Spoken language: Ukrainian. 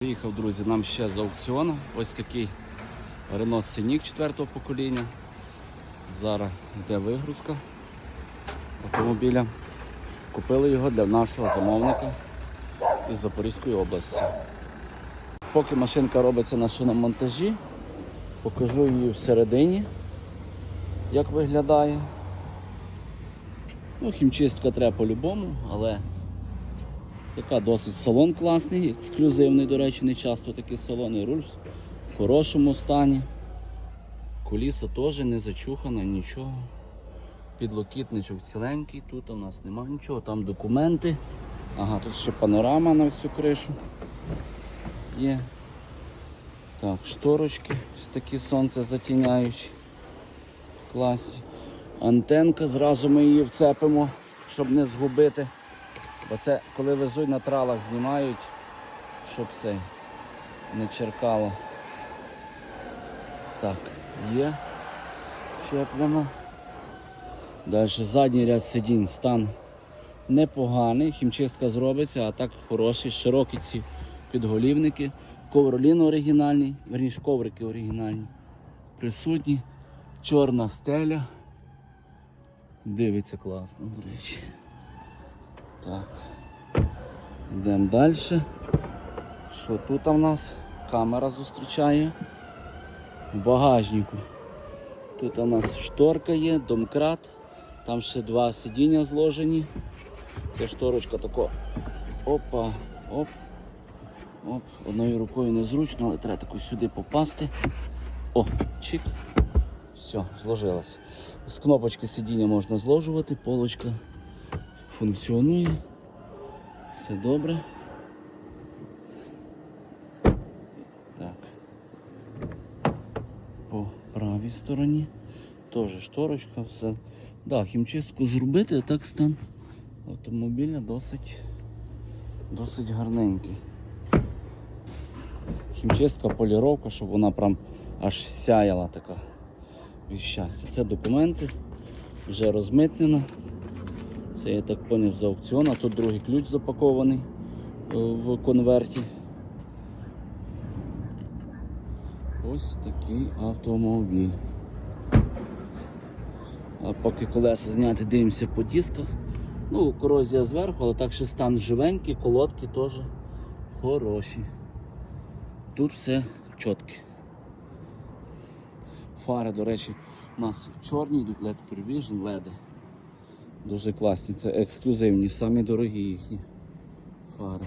Приїхав, друзі, нам ще з аукціону. Ось такий Renault Scenic 4 покоління. Зараз йде вигрузка автомобіля. Купили його для нашого замовника із Запорізької області. Поки машинка робиться на шиномонтажі, покажу її всередині, як виглядає. Ну, хімчистка треба по-любому, але Така досить салон класний, ексклюзивний, до речі, не часто такі салони. Руль в хорошому стані. Коліса теж не зачухана, нічого. Підлокітничок ціленький, тут у нас немає нічого, там документи. Ага, тут ще панорама на всю кришу є. Так, шторочки, ось такі сонце затіняючі. Класі. Антенка, зразу ми її вцепимо, щоб не згубити. Бо це коли везуть на тралах, знімають, щоб цей не черкало. Так, є. Щеплено. Далі задній ряд сидінь, стан непоганий, хімчистка зробиться, а так хороший, широкі ці підголівники. Ковролін оригінальний, верніше коврики оригінальні. Присутні. Чорна стеля. Дивиться класно, до речі. Так. Йдемо далі. Що тут у нас? Камера зустрічає. В багажнику. Тут у нас шторка є, домкрат. Там ще два сидіння зложені. Ця шторочка тако. Опа, оп. Оп. Одною рукою незручно, але треба тако сюди попасти. О, чик. Все, зложилось. З кнопочки сидіння можна зложувати, полочка функціонує. Все добре. Так. По правій стороні. Теж шторочка, все. Да, хімчистку зробити, а так стан автомобіля досить, досить гарненький. Хімчистка, поліровка, щоб вона прям аж сяяла така від щастя. Це документи, вже розмитнено. Це я так поняв з аукціону, тут другий ключ запакований е, в конверті. Ось такий автомобіль. А поки колеса зняти, дивимося по дисках. Ну, корозія зверху, але так ще стан живенький, колодки теж хороші. Тут все чітке. Фари, до речі, у нас чорні йдуть LED Prevision, LED. Дуже класні, це ексклюзивні, самі дорогі їхні фари.